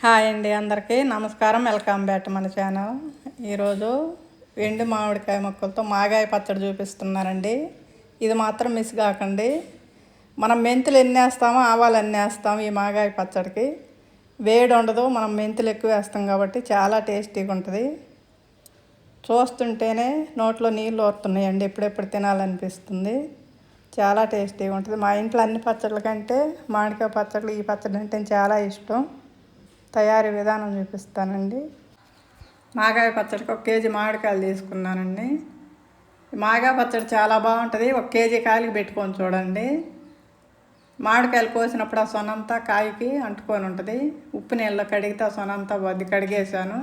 Hi అండి అందరికీ. నమస్కారం. వెల్కమ్ బ్యాక్ మన ఛానల్. ఈరోజు ఎండు మామిడికాయ మొక్కలతో మాగాయ పచ్చడి చూపిస్తున్నారండి. ఇది మాత్రం మిస్ కాకండి. మనం మెంతులు ఎన్ని వేస్తామో ఆవాలు ఎన్ని వేస్తాము ఈ మాగాయ పచ్చడికి. వేడి ఉండదు మనం మెంతులు ఎక్కువ వేస్తాం కాబట్టి చాలా టేస్టీగా ఉంటుంది. చూస్తుంటేనే నోట్లో నీళ్ళు వస్తున్నాయండి. ఎప్పుడెప్పుడు తినాలనిపిస్తుంది. చాలా టేస్టీగా ఉంటుంది. మా ఇంట్లో అన్ని పచ్చళ్ళ కంటే మామిడికాయ పచ్చళ్ళు ఈ పచ్చడి అంటే చాలా ఇష్టం. తయారీ విధానం చూపిస్తానండి. మాగాయ పచ్చడికి ఒక కేజీ మామిడికాయలు తీసుకున్నానండి. మాగా మాగాయ పచ్చడి చాలా బాగుంటుంది. ఒక కేజీ కాయలకి పెట్టుకొని చూడండి. మామిడికాయలు కోసినప్పుడు ఆ సొనంతా కాయకి అంటుకొని ఉంటుంది. ఉప్పు నీళ్ళలో కడిగితే ఆ సొనంతా వద్ది కడిగేసాను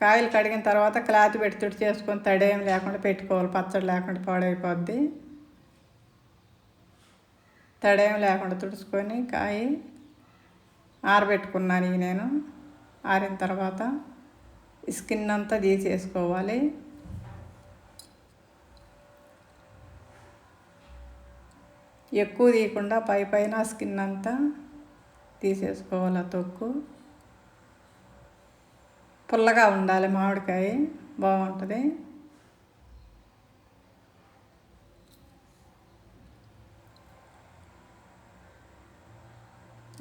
కాయలు కడిగిన తర్వాత క్లాత్ పెట్టి తుడి చేసుకొని తడేం లేకుండా పెట్టుకోవాలి. పచ్చడి లేకుండా పాడైపోద్ది. తడేం లేకుండా తుడుచుకొని కాయ ఆరబెట్టుకున్నాను ఇవి నేను. ఆరిన తర్వాత స్కిన్ అంతా తీసేసుకోవాలి. ఎక్కువ తీయకుండా పై పైన స్కిన్ అంతా తీసేసుకోవాలి తొక్కు. పుల్లగా ఉండాలి మామిడికాయ. బాగుంటుంది.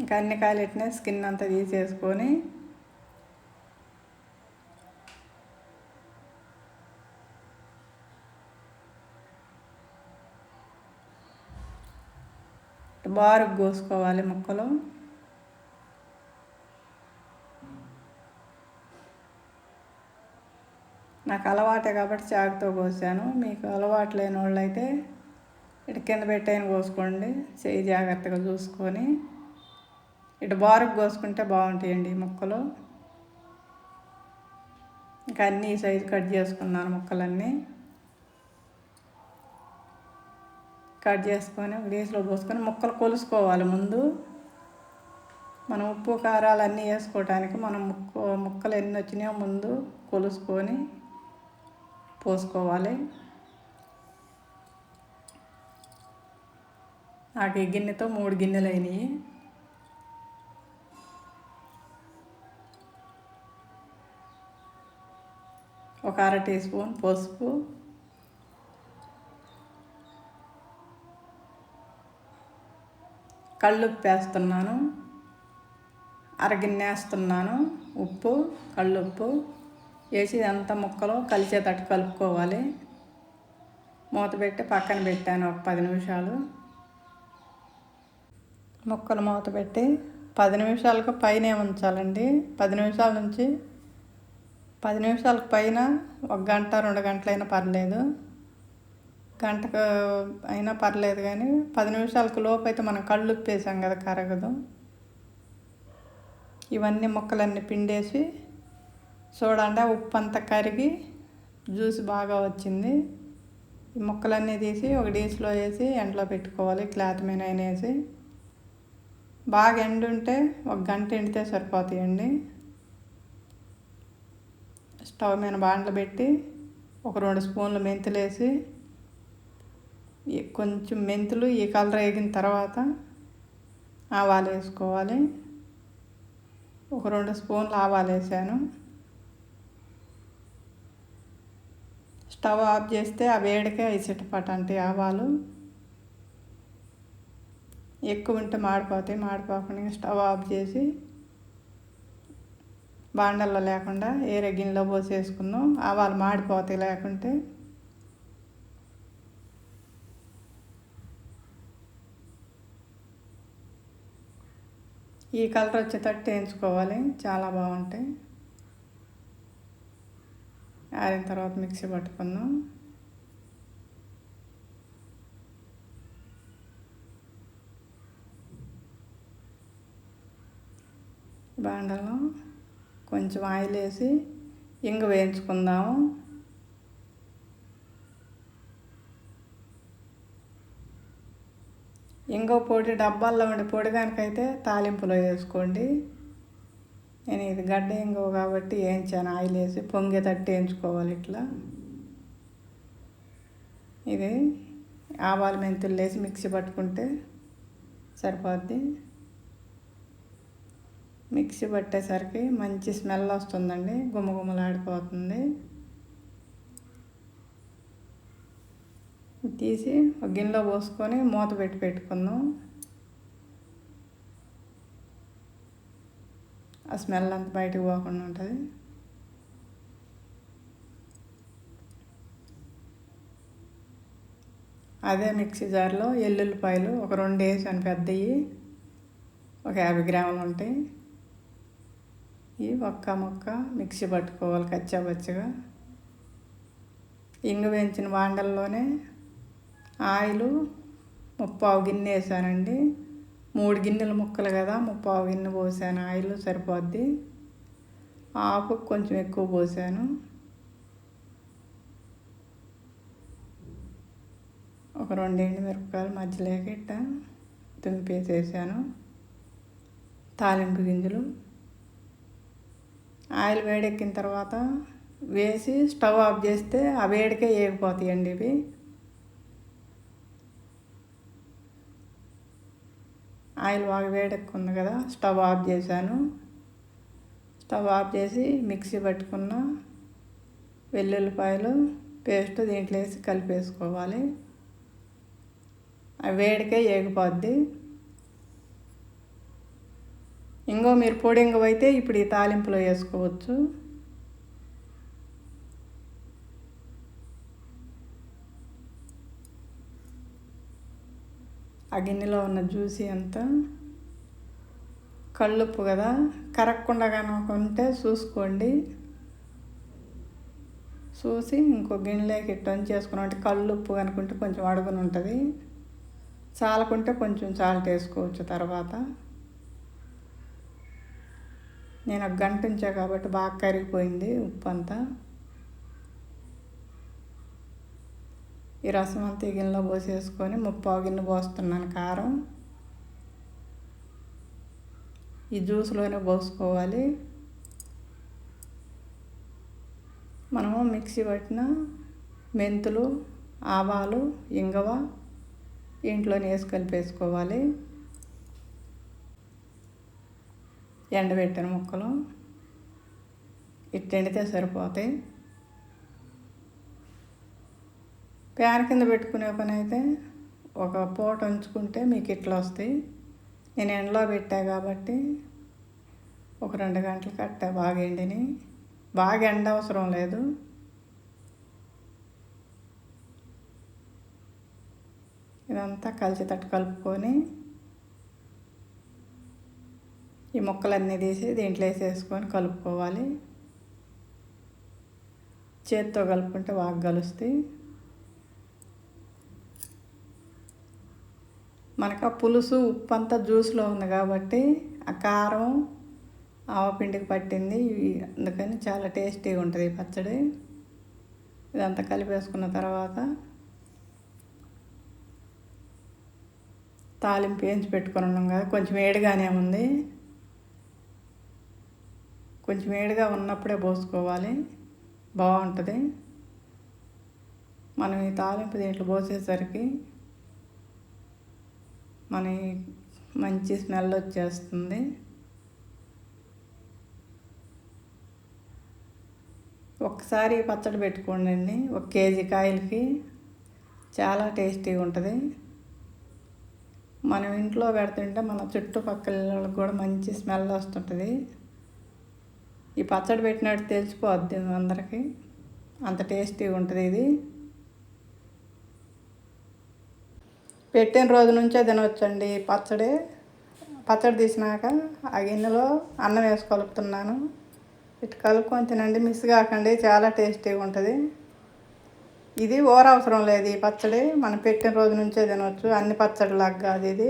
ఇంకా అన్ని కాయలు స్కిన్ అంతా తీసేసుకొని బారు కోసుకోవాలి ముక్కలు. నాకు అలవాటే కాబట్టి చాకుతో కోసాను. మీకు అలవాటు లేని వాళ్ళు అయితే ఇటు కింద పెట్టైన కోసుకోండి. చేయి జాగ్రత్తగా చూసుకొని. ఇటు బారుకు కోసుకుంటే బాగుంటాయండి ముక్కలు. ఇంకా అన్నీ సైజు కట్ చేసుకున్నాను ముక్కలన్నీ. కట్ చేసుకొని గ్రీస్లో పోసుకొని ముక్కలు కొలుసుకోవాలి ముందు. మనం ఉప్పు కారాలు అన్నీ వేసుకోవటానికి మనం ముక్క ముక్కలు ఎన్ని వచ్చినాయో ముందు కొలుసుకొని పోసుకోవాలి. నాకు ఈ గిన్నెతో మూడు గిన్నెలు అయినాయి. ఒక అర టీ స్పూన్ పసుపు. కళ్ళుప్పు వేస్తున్నాను. అరగిన్నె వేస్తున్నాను ఉప్పు కళ్ళుప్పు. వేసి అంత ముక్కలు కలిసేటట్టు కలుపుకోవాలి. మూత పెట్టి పక్కన పెట్టాను ఒక పది నిమిషాలు. ముక్కలు మూత పెట్టి పది నిమిషాలకు పైనే ఉంచాలండి. పది నిమిషాల నుంచి పది నిమిషాలకు పైన ఒక గంట రెండు గంటలైనా పర్లేదు. గంటకు అయినా పర్లేదు కానీ పది నిమిషాలకు లోపు అయితే మనం కళ్ళు ఉప్పేసాం కదా కరగదు. ఇవన్నీ ముక్కలన్నీ పిండేసి చూడండి ఉప్పు అంతా కరిగి జ్యూస్ బాగా వచ్చింది. ఈ ముక్కలన్నీ తీసి ఒక డీస్లో వేసి ఎండలో పెట్టుకోవాలి క్లాత్ మీద అయినా వేసి. బాగా ఎండుంటే ఒక గంట ఎండితే సరిపోతాయండి. స్టవ్ మీద బాండ్లు పెట్టి ఒక రెండు స్పూన్లు మెంతులు వేసి కొంచెం మెంతులు ఈ కలర్ వేగిన తర్వాత ఆవాలు వేసుకోవాలి. ఒక రెండు స్పూన్లు ఆవాలు వేసాను. స్టవ్ ఆఫ్ చేస్తే ఆ వేడికే ఐసిటపాటు అంటే ఆవాలు. ఎక్కువ ఉంటే మాడిపోతాయి మాడిపోకుండా స్టవ్ ఆఫ్ చేసి బాండల్లో లేకుండా ఏరే గిన్నెలో పోసేసుకుందాం. ఆవాలు మాడిపోతాయి లేకుంటే. ఈ కలర్ వచ్చేటట్టు వేయించుకోవాలి. చాలా బాగుంటాయి. ఆరిన తర్వాత మిక్సీ పట్టుకుందాం. బాండలో కొంచెం ఆయిల్ వేసి ఇంగ వేయించుకుందాము. ఇంగ పొడి డబ్బాల్లో ఉండే పొడి కనుకైతే తాలింపులో వేసుకోండి. నేను ఇది గడ్డ ఇంకో కాబట్టి వేయించాను. ఆయిల్ వేసి పొంగేటట్టు వేయించుకోవాలి ఇట్లా. ఇది ఆవాలు మెంతులు వేసి మిక్సీ పట్టుకుంటే సరిపోద్ది. మిక్సీ పట్టేసరికి మంచి స్మెల్ వస్తుందండి గుమగుమలాడిపోతుంది. తీసి ఒక గిన్నెలో పోసుకొని మూత పెట్టి పెట్టుకుందాం. ఆ స్మెల్ అంతా బయటకు పోకుండా ఉంటుంది. అదే మిక్సీ జార్లో ఎల్లుల్లిపాయలు ఒక రెండు వేసాను పెద్దవి ఒక యాభై గ్రాములు ఉంటాయి. ఈ ఒక్క ముక్క మిక్సీ పట్టుకోవాలి కచ్చాపచ్చగా. ఇంగు వేయించిన వాండల్లోనే ఆయిలు ముప్పావు గిన్నె వేసానండి. మూడు గిన్నెల ముక్కలు కదా ముప్పావు గిన్నె పోసాను. ఆయిల్ సరిపోద్ది. ఆపు కొంచెం ఎక్కువ పోసాను. ఒక రెండు ఎండు మిరపకాయలు మధ్యలోకి ఇట్ట తుంపేసేసాను. తాలింపు గింజలు ఆయిల్ వేడెక్కిన తర్వాత వేసి స్టవ్ ఆఫ్ చేస్తే ఆ వేడికే వేగిపోతాయండి ఇవి. ఆయిల్ బాగా వేడెక్కుంది కదా స్టవ్ ఆఫ్ చేశాను. స్టవ్ ఆఫ్ చేసి మిక్సీ పట్టుకున్న వెల్లుల్లిపాయలు పేస్ట్ దీంట్లో వేసి కలిపేసుకోవాలి. ఆ వేడికే ఏగిపోద్ది. ఇంకో మీరు పొడి అయితే ఇప్పుడు ఈ తాలింపులో వేసుకోవచ్చు. ఆ గిన్నెలో ఉన్న జ్యూసీ అంతా కళ్ళుప్పు కదా కరగకుండా కనుకుంటే చూసుకోండి. చూసి ఇంకో గిన్నెలోకి టర్న్ చేసుకున్నాం అంటే కళ్ళుప్పు కనుకుంటే కొంచెం అడుగుని ఉంటుంది. చాలకుంటే కొంచెం సాల్ట్ వేసుకోవచ్చు తర్వాత. నేను ఒక గంట ఉంచా కాబట్టి బాగా కరిగిపోయింది ఉప్పు అంతా. ఈ రసం అంతా ఈ గిన్నెలో పోసేసుకొని ముప్పావు గిన్నె పోస్తున్నాను కారం. ఈ జ్యూస్లోనే పోసుకోవాలి. మనము మిక్సీ పట్టిన మెంతులు ఆవాలు ఇంగవ ఇంట్లోనే వేసి కలిపేసుకోవాలి ఎండబెట్టిన ముక్కలు. ఇట్టు ఎండితే సరిపోతాయి. ప్యాన్ కింద పెట్టుకునే పని అయితే ఒక పూట ఉంచుకుంటే మీకు ఇట్లా వస్తాయి. నేను ఎండలో పెట్టా కాబట్టి ఒక రెండు గంటలు కట్టా బాగా ఎండిని బాగా ఎండ అవసరం లేదు. ఇదంతా కలిసి తట్టు కలుపుకొని ఈ ముక్కలన్నీ తీసి దీంట్లో వేసేసుకొని కలుపుకోవాలి. చేత్తో కలుపుకుంటే బాగా కలుస్తాయి మనకు ఆ పులుసు ఉప్పు అంతా జ్యూస్లో ఉంది కాబట్టి ఆ కారం ఆవపిండికి పట్టింది. అందుకని చాలా టేస్టీగా ఉంటుంది ఈ పచ్చడి. ఇదంతా కలిపేసుకున్న తర్వాత తాలింపు వేయించి పెట్టుకుని ఉన్నాం కదా కొంచెం వేడిగానే ఉంది. కొంచెం వేడిగా ఉన్నప్పుడే పోసుకోవాలి. బాగుంటుంది. మనం ఈ తాలింపు దీంట్లో పోసేసరికి మన మంచి స్మెల్ వచ్చేస్తుంది. ఒకసారి పచ్చడి పెట్టుకోండి ఒక కేజీ కాయలకి చాలా టేస్టీగా ఉంటుంది. మనం ఇంట్లో పెడుతుంటే మన చుట్టుపక్కల కూడా మంచి స్మెల్ వస్తుంటుంది. ఈ పచ్చడి పెట్టినట్టు తెలిసిపోద్ది అందరికీ. అంత టేస్టీగా ఉంటుంది ఇది. పెట్టిన రోజు నుంచే తినవచ్చండి పచ్చడి. పచ్చడి తీసినాక ఆ గిన్నెలో అన్నం వేసి కలుపుతున్నాను. ఇటు కలుపుకొని తినండి. మిస్ కాకండి. చాలా టేస్టీగా ఉంటుంది. ఇది ఓర అవసరం లేదు ఈ పచ్చడి. మనం పెట్టిన రోజు నుంచే తినవచ్చు అన్ని పచ్చడిలాగా కాదు ఇది.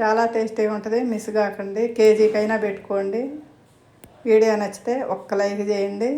చాలా టేస్టీగా ఉంటుంది. మిస్ కాకండి. కేజీకైనా పెట్టుకోండి. వీడియో నచ్చితే ఒక్క లైక్ చేయండి.